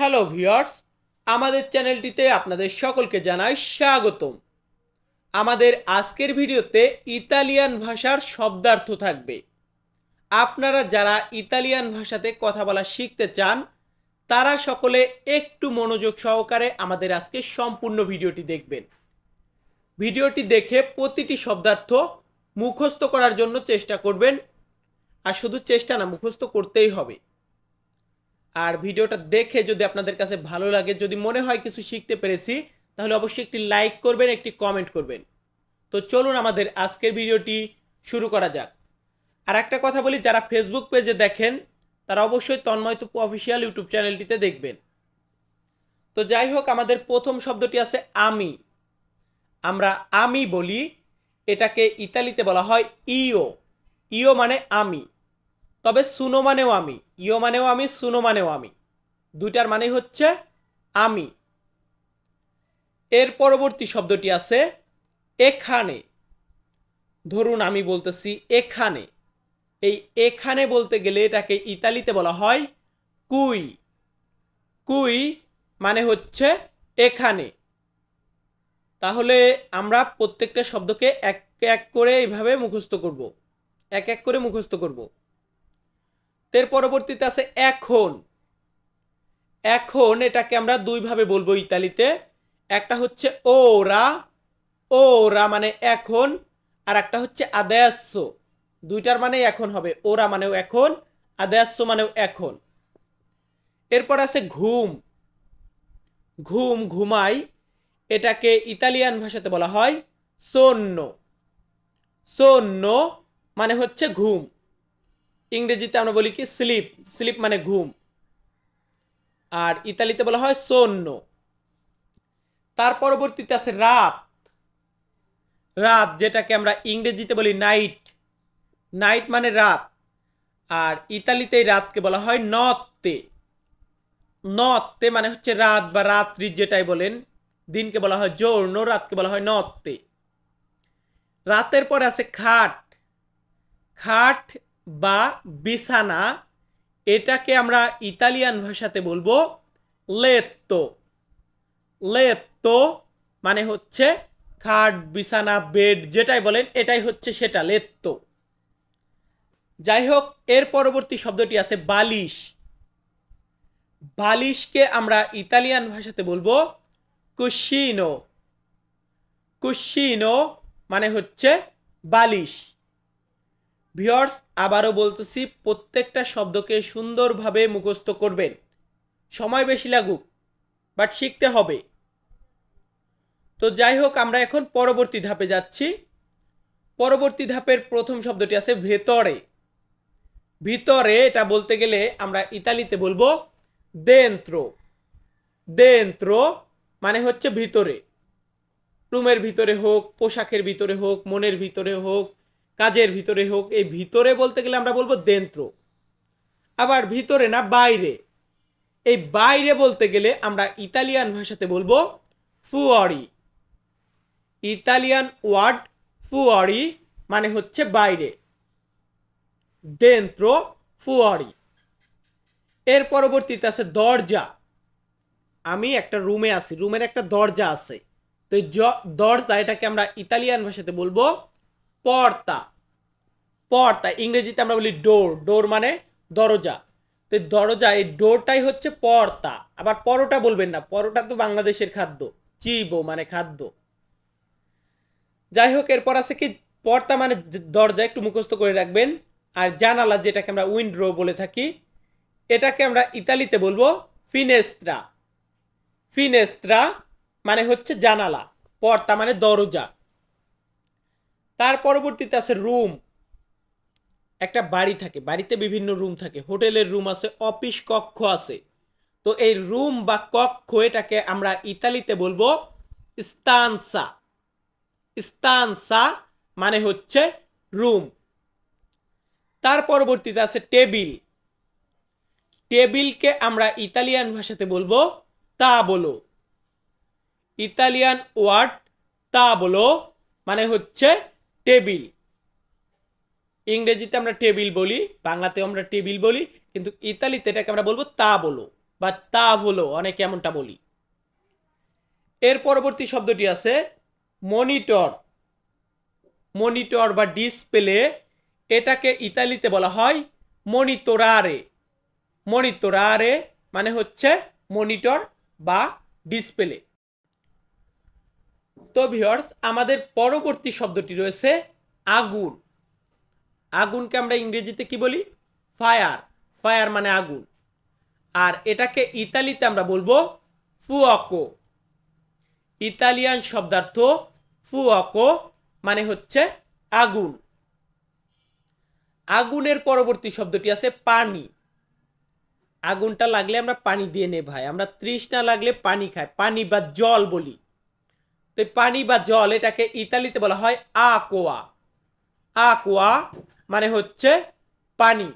Hello viewers, আমাদের চ্যানেলটিতে আপনাদের সকলকে জানাই স্বাগতম। আমাদের আজকের ভিডিওতে ইতালিয়ান ভাষার শব্দার্থ থাকবে। আপনারা যারা ইতালিয়ান ভাষাতে কথা বলা শিখতে চান, তারা সকলে একটু মনোযোগ সহকারে আমাদের আজকে সম্পূর্ণ ভিডিওটি দেখবেন। ভিডিওটি দেখে প্রতিটি শব্দার্থ মুখস্থ করার জন্য চেষ্টা করবেন, আর শুধু চেষ্টা না, মুখস্থ করতেই হবে। আর ভিডিওটা দেখে যদি আপনাদের কাছে ভালো লাগে, যদি মনে হয় কিছু শিখতে পেরেছি, তাহলে অবশ্যই একটি লাইক করবেন, একটি কমেন্ট করবেন। তো চলুন আমাদের আজকের ভিডিওটি শুরু করা যাক। আর একটা কথা বলি, যারা ফেসবুক পেজে দেখেন, তারা অবশ্যই তন্ময় তুপু অফিসিয়াল ইউটিউব চ্যানেলটিতে দেখবেন। তো যাই হোক, আমাদের প্রথম শব্দটি আছে আমি। আমরা আমি বলি, এটাকে ইতালিতে বলা হয় ইও ইও মানে আমি। তবে সুনো মানেও আমি ইও মানেও আমি, সুনো মানেও আমি। দুইটার মানে হচ্ছে আমি। এর পরবর্তী শব্দটি আছে এখানে। ধরুন আমি বলতেছি এখানে। এই এখানে বলতে গেলে এটাকে ইতালিতে বলা হয় কুই। কুই মানে হচ্ছে এখানে। তাহলে আমরা প্রত্যেকটা শব্দকে এক এক করে এইভাবে মুখস্থ করব। এক এক করে মুখস্থ করব। এর পরবর্তীতে আছে এখন। এখন এটাকে আমরা দুইভাবে বলব ইতালিতে। একটা হচ্ছে ওরা ওরা মানে এখন, আর একটা হচ্ছে আদেয়াস্য দুইটার মানে এখন হবে, ওরা মানেও এখন আদেয়াস্য মানেও এখন। এরপর আছে ঘুম। ঘুম, ঘুমাই, এটাকে ইতালিয়ান ভাষাতে বলা হয় সন্য সন্য মানে হচ্ছে ঘুম। ইংরেজিতে আমরা বলি কি, স্লিপ। স্লিপ মানে ঘুম। আর ইতালিতে বলা হয় সন্য। তার পরবর্তীতে আছে রাত। রাত, যেটাকে আমরা ইংরেজিতে বলি নাইট। নাইট মানে রাত। আর ইতালিতে রাতকে বলা হয় নত্তে নত্তে মানে হচ্ছে রাত বা রাত্রি যেটাই বলেন, দিনকে বলা হয় জোর্ণ রাতকে বলা হয় নত্তে রাতের পরে আছে খাট। খাট বা বিছানা, এটাকে আমরা ইতালিয়ান ভাষাতে বলব লেত্তো। লেত্তো মানে হচ্ছে খাট, বিছানা, বেড যেটাই বলেন, এটাই হচ্ছে সেটা, লেত্তো। যাই হোক, এর পরবর্তী শব্দটি আছে বালিশ। বালিশকে আমরা ইতালিয়ান ভাষাতে বলব কুশিনো। কুশিনো মানে হচ্ছে বালিশ। ভিওর্স আবারও বলতেছি, প্রত্যেকটা শব্দকে সুন্দরভাবে মুখস্থ করবেন। সময় বেশি লাগুক, বাট শিখতে হবে। তো যাই হোক, আমরা এখন পরবর্তী ধাপে যাচ্ছি। পরবর্তী ধাপের প্রথম শব্দটি আছে ভেতরে। ভিতরে, এটা বলতে গেলে আমরা ইতালিতে বলব দেন্ত্র দেন্ত্র মানে হচ্ছে ভিতরে। রুমের ভিতরে হোক, পোশাকের ভিতরে হোক, মনের ভিতরে হোক কাজের ভিতরে হোক, এই ভিতরে বলতে গেলে আমরা বলব দেন্ত্র। আবার ভিতরে না, বাইরে। এই বাইরে বলতে গেলে আমরা ইতালিয়ান ভাষাতে বলব ফুয়ারি ইতালিয়ান ওয়ার্ড ফুয়ারি মানে হচ্ছে বাইরে। দেন্ত্র ফুয়ারি এর পরবর্তীতে আছে দরজা। আমি একটা রুমে আছি, রুমের একটা দরজা আছে। তো এই দরজা এটাকে আমরা ইতালিয়ান ভাষাতে বলব পর্তা। পর্তা, ইংরেজিতে আমরা বলি ডোর। ডোর মানে দরজা। তো দরজা, এই ডোরটাই হচ্ছে পর্তা। আবার পরোটা বলবেন না, পরোটা তো বাংলাদেশের খাদ্য। চিবো মানে খাদ্য। যাই হোক, এরপর আছে কি, পর্তা মানে দরজা একটু মুখস্থ করে রাখবেন। আর জানালা, যেটাকে আমরা উইন্ড্রো বলে থাকি, এটাকে আমরা ইতালিতে বলব ফিনেস্ত্রা। ফিনেস্ত্রা মানে হচ্ছে জানালা। পর্তা মানে দরজা। তার পরবর্তীতে আছে রুম। একটা বাড়ি থাকে, বাড়িতে বিভিন্ন রুম থাকে। হোটেলের রুম আছে, অফিস কক্ষ আছে। তো এই রুম বা কক্ষ এটাকে আমরা ইতালিতে বলব স্তানসা স্তানসা মানে হচ্ছে রুম। তার পরবর্তীতে আছে টেবিল। টেবিলকে আমরা ইতালিয়ান ভাষাতে বলব তা বলো ইতালিয়ান ওয়ার্ড তা বলো মানে হচ্ছে টেবিল। ইংরেজিতে আমরা টেবিল বলি, বাংলাতেও আমরা টেবিল বলি, কিন্তু ইতালিতে এটাকে আমরা বলব তা বলো বা তা হলো অনেকে এমনটা বলি। এর পরবর্তী শব্দটি আছে মনিটর। মনিটর বা ডিসপ্লে এটাকে ইতালিতে বলা হয় মনিতোরারে মনিতোরারে মানে হচ্ছে মনিটর বা ডিসপ্লে। তো ভিউয়ার্স আমাদের পরবর্তী শব্দটি রয়েছে আগুন। আগুনকে আমরা ইংরেজিতে কি বলি? ফায়ার ফায়ার মানে আগুন। আর এটাকে ইতালিতে আমরা বলব ফুয়াকো ইতালিয়ান শব্দার্থ ফুয়াকো মানে হচ্ছে আগুন। আগুনের পরবর্তী শব্দটি আছে পানি। আগুনটা লাগলে আমরা পানি দিয়ে নে ভাই। আমরা তৃষ্ণা লাগলে পানি খাই। পানি বা জল বলি। তো পানি বা জল এটাকে ইতালিতে বলা হয় আকোয়া। আকোয়া মানে হচ্ছে পানি,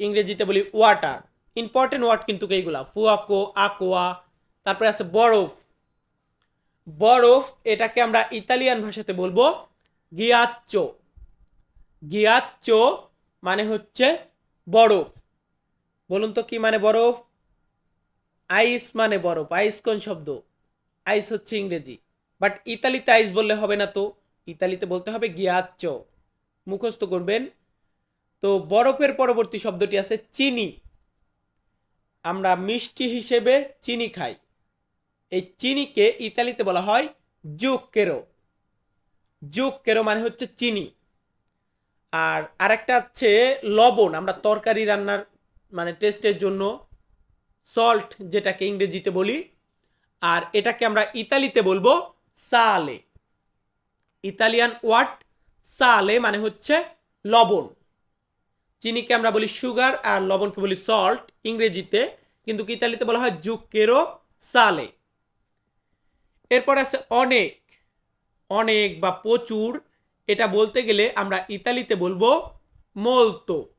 ইংরেজিতে বলি ওয়াটার ইম্পর্টেন্ট ওয়ার্ড কিন্তু এইগুলা ফুয়াকো, আকোয়া, তারপরে আছে বরফ। বরফ এটাকে আমরা ইতালিয়ান ভাষাতে বলব গিয়াচ্চো গিয়াচ্চো মানে হচ্ছে বরফ। বলুন তো কি মানে বরফ? আইস মানে বরফ আইস কোন শব্দ। আইস হচ্ছে ইংরেজি। বাট ইতালিতে আইস বললে হবে না তো। ইতালিতে বলতে হবে গিয়াচ্চো মুখস্থ করবেন। তো বরফের পরবর্তী শব্দটি আছে চিনি আমরা মিষ্টি হিসেবে চিনি খাই। এই চিনিকে ইতালিতে বলা হয় জুক্কেরো জুক্কেরো মানে হচ্ছে চিনি। আর আরেকটা হচ্ছে লবণ, আমরা তরকারি রান্নার মানে টেস্টের জন্য সল্ট যেটাকে ইংরেজিতে বলি। আর এটাকে আমরা ইতালিতে বলব সালে। ইতালিয়ান ওয়ার্ড সালে মানে হচ্ছে লবণ। চিনিকে আমরা বলি সুগার আর লবণকে বলি সল্ট ইংরেজিতে, কিন্তু ইতালিতে বলা হয় জুকেরো সালে। এরপর আছে অনেক অনেক বা প্রচুর। এটা বলতে গেলে আমরা ইতালিতে বলব মোলতো।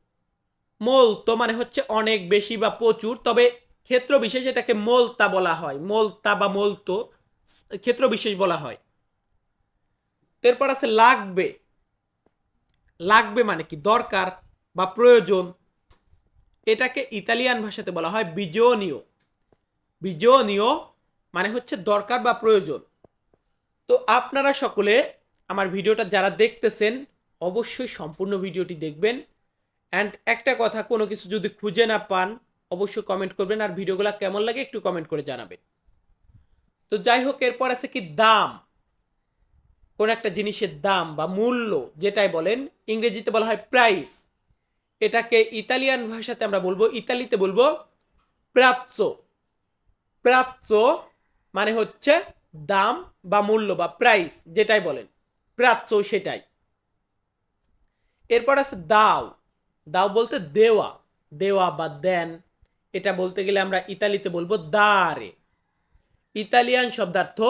মোলতো মানে হচ্ছে অনেক বেশি বা প্রচুর, তবে ক্ষেত্র বিশেষ এটাকে মোলতা বলা হয়। মোলতা বা মোলতো ক্ষেত্র বিশেষ বলা হয়। এরপর আছে লাগবে। লাগবে মানে কি? দরকার বা প্রয়োজন। এটাকে ইতালিয়ান ভাষাতে বলা হয় বিজনীয় বিজনীয় মানে হচ্ছে দরকার বা প্রয়োজন। তো আপনারা সকলে আমার ভিডিওটা যারা দেখতেছেন, অবশ্যই সম্পূর্ণ ভিডিওটি দেখবেন। অ্যান্ড একটা কথা, কোনো কিছু যদি খুঁজে না পান, অবশ্যই কমেন্ট করবেন। আর ভিডিওগুলো কেমন লাগে একটু কমেন্ট করে জানাবেন। তো যাই হোক এরপর আছে কি দাম? কোন একটা জিনিসের দাম বা মূল্য, যেটাই বলেন, ইংরেজিতে বলা হয় প্রাইস। এটাকে ইতালিয়ান ভাষাতে আমরা বলব, ইতালিতে বলব প্রাচ্য। প্রাচ্য মানে হচ্ছে দাম বা মূল্য বা প্রাইস, যেটাই বলেন। প্রাচ্য সেটাই। এরপর আছে দাও। দাও বলতে দেওয়া। দেওয়া বা দেন, এটা বলতে গেলে আমরা ইতালিতে বলব দারে। ইতালিয়ান শব্দার্থ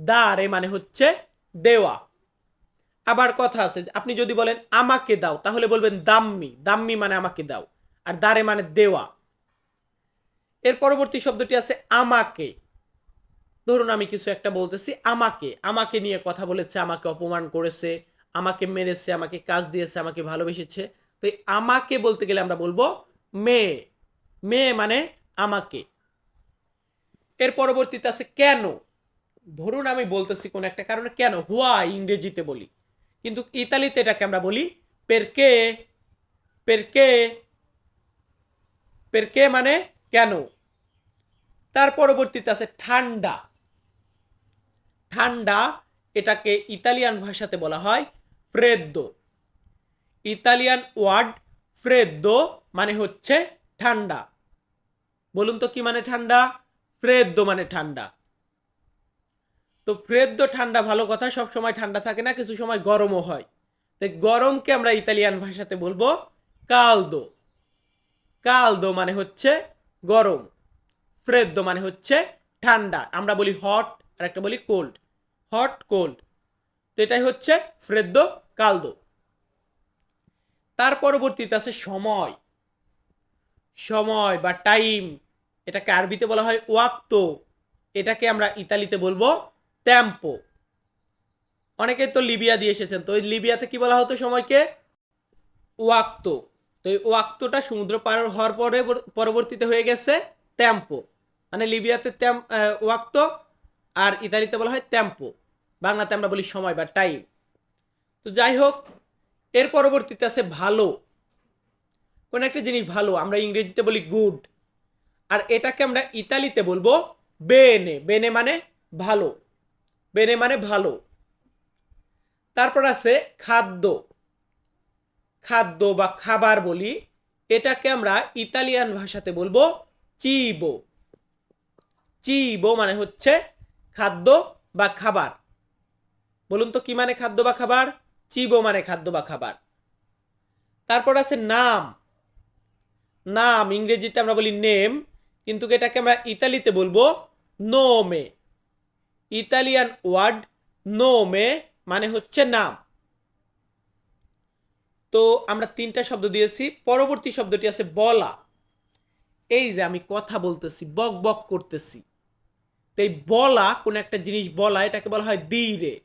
দারে মানে হচ্ছে দেওয়া। আবার কথা আছে, আপনি যদি বলেন আমাকে দাও, তাহলে বলবেন দাম্মি। দাম্মি মানে আমাকে দাও, আর দারে মানে দেওয়া। এর পরবর্তী শব্দটি আছে আমাকে। ধরুন আমি কিছু একটা বলতেছি, আমাকে। আমাকে নিয়ে কথা বলেছে, আমাকে অপমান করেছে, আমাকে মেরেছে, আমাকে কাজ দিয়েছে, আমাকে ভালোবেসেছে। তো আমাকে বলতে গেলে আমরা বলব মেয়ে মেয়ে মানে আমাকে। এর পরবর্তীতে আছে কেন? ধরুন আমি বলতেছি কোন একটা কারণে, কেন? হুয়া ইংরেজিতে বলি। কিন্তু ইতালিতে এটাকে আমরা বলি পেরকে পেরকে পেরকে মানে কেন? তার পরবর্তীতে আছে ঠান্ডা। ঠান্ডা এটাকে ইতালিয়ান ভাষাতে বলা হয় ফ্রেদ্দো ইতালিয়ান ওয়ার্ড ফ্রেদ্দো মানে হচ্ছে ঠান্ডা। বলুন তো কি মানে ঠান্ডা? ফ্রেদ্দো মানে ঠান্ডা। তো ফ্রেদ্দো ঠান্ডা ভালো কথা, সব সময় ঠান্ডা থাকে না, কিছু সময় গরমও হয়। তো গরমকে আমরা ইতালিয়ান ভাষাতে বলব কালদো। কালদো মানে হচ্ছে গরম, ফ্রেদ্দো মানে হচ্ছে ঠান্ডা। আমরা বলি হট আর একটা বলি কোল্ড। Hot, cold. তো এটাই হচ্ছে ফ্রেদ্দো, কালদো। তার পরবর্তীতে আছে সময়। সময় বা টাইম। এটাকে আরবিতে বলা হয় ওয়াক্তো। এটাকে আমরা ইতালিতে বলব ট্যাম্পো অনেকে তো লিবিয়া দিয়ে এসেছেন, তো ওই লিবিয়াতে কি বলা হতো সময়কে? ওয়াক্তো। তো এই ওয়াক্তটা সমুদ্র পার হওয়ার পরে পরবর্তীতে হয়ে গেছে ট্যাম্পো মানে লিবিয়াতে ট্যাম ওয়াক্ত আর ইতালিতে বলা হয় ত্যাম্পো বাংলাতে আমরা বলি সময় বা টাইম তো যাই হোক, এর পরবর্তীতে আছে ভালো। কোন একটা জিনিস ভালো, আমরা ইংরেজিতে বলি গুড আর এটাকে আমরা ইতালিতে বলব বেনে। বেনে মানে ভালো। বেনে মানে ভালো। তারপর আছে খাদ্য। খাদ্য বা খাবার বলি। এটাকে আমরা ইতালিয়ান ভাষাতে বলব চিবো। চিবো মানে হচ্ছে খাদ্য বা খাবার। বলুন তো কি মানে খাদ্য বা খাবার? চিবো মানে খাদ্য বা খাবার। তারপর আছে নাম। নাম, ইংরেজিতে আমরা বলি নেম। কিন্তু এটাকে আমরা ইতালিতে বলব নোমে ইতালিয়ান ওয়ার্ড নোমে মানে হচ্ছে নাম। তো আমরা তিনটা শব্দ দিয়েছি, পরবর্তী শব্দটি আছে বলা। এই যে আমি কথা বলতেছি, বক বক করতেছি। তো এই বলা, কোন একটা জিনিস বলা, এটাকে বলা হয় দিরে।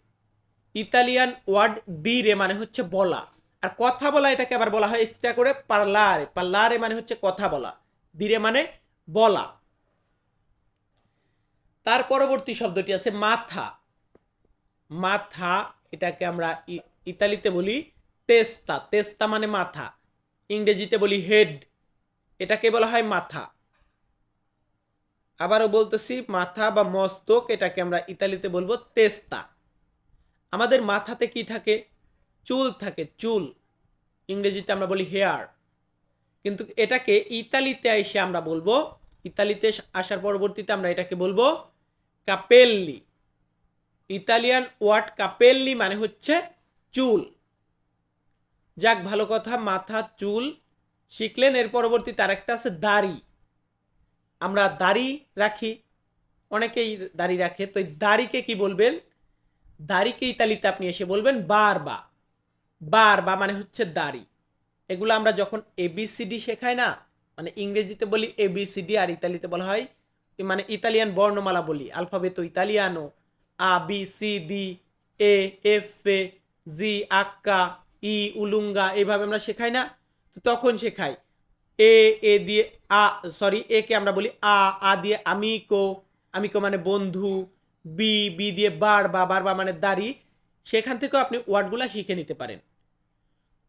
ইতালিয়ান ওয়ার্ড দিরে মানে হচ্ছে বলা। আর কথা বলা এটাকে আবার বলা হয়, এক্সট্রা করে পার্লারে। পার্লারে মানে হচ্ছে কথা বলা। দিরে মানে বলা। তার পরবর্তী শব্দটি আছে মাথা। মাথা এটাকে আমরা ইতালিতে বলি তেস্তা। তেস্তা মানে মাথা। ইংরেজিতে বলি হেড। এটাকে বলা হয় মাথা। আবারও বলতেছি, মাথা বা মস্তক এটাকে আমরা ইতালিতে বলব তেস্তা। আমাদের মাথাতে কি থাকে? চুল থাকে, চুল। ইংরেজিতে আমরা বলি হেয়ার। কিন্তু এটাকে ইতালিতে এসে আমরা বলব, ইতালিতে আসার পরবর্তীতে আমরা এটাকে বলব কাপেল্লি ইতালিয়ান ওয়ার্ড কাপেল্লি মানে হচ্ছে চুল। যাক, ভালো কথা, মাথা, চুল। শিখলেন, এর পরবর্তী তার একটা আছে দাড়ি। আমরা দাড়ি রাখি, অনেকেই দাড়ি রাখে। তো এই দাড়িকে কি বলবেন? দাড়িকে ইতালিতে আপনি এসে বলবেন বার বা বার বা মানে হচ্ছে দাড়ি। এগুলো আমরা যখন এবিসিডি শেখাই না মানে ইংরেজিতে বলি এবিসিডি আর ইতালিতে বলা হয় মানে ইতালিয়ান বর্ণমালা বলি, আলফাবেতো ইতালিয়ানো আ বি সি ডি এ এফ এ জি আক্কা, ই, উলুঙ্গা এইভাবে আমরা শেখাই না। তো তখন শেখাই, এ এ দিয়ে আ সরি এ কে আমরা বলি আ আ দিয়ে আমিকো আমিকো মানে বন্ধু, বি বি দিয়ে বার, বা বার, বা মানে দাড়ি, সেখান থেকেও আপনি ওয়ার্ডগুলো শিখে নিতে পারেন।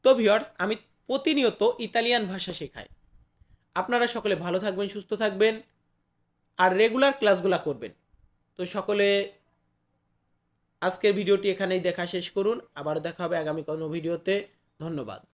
তো ভিওর্স আমি প্রতিনিয়ত ইতালিয়ান ভাষা শেখায়। আপনারা সকলে ভালো থাকবেন, সুস্থ থাকবেন, আর রেগুলার ক্লাসগুলো করবেন। তো সকলে আজকের ভিডিওটি এখানেই দেখা শেষ করুন। আবার দেখা হবে আগামী কোনো ভিডিওতে। ধন্যবাদ।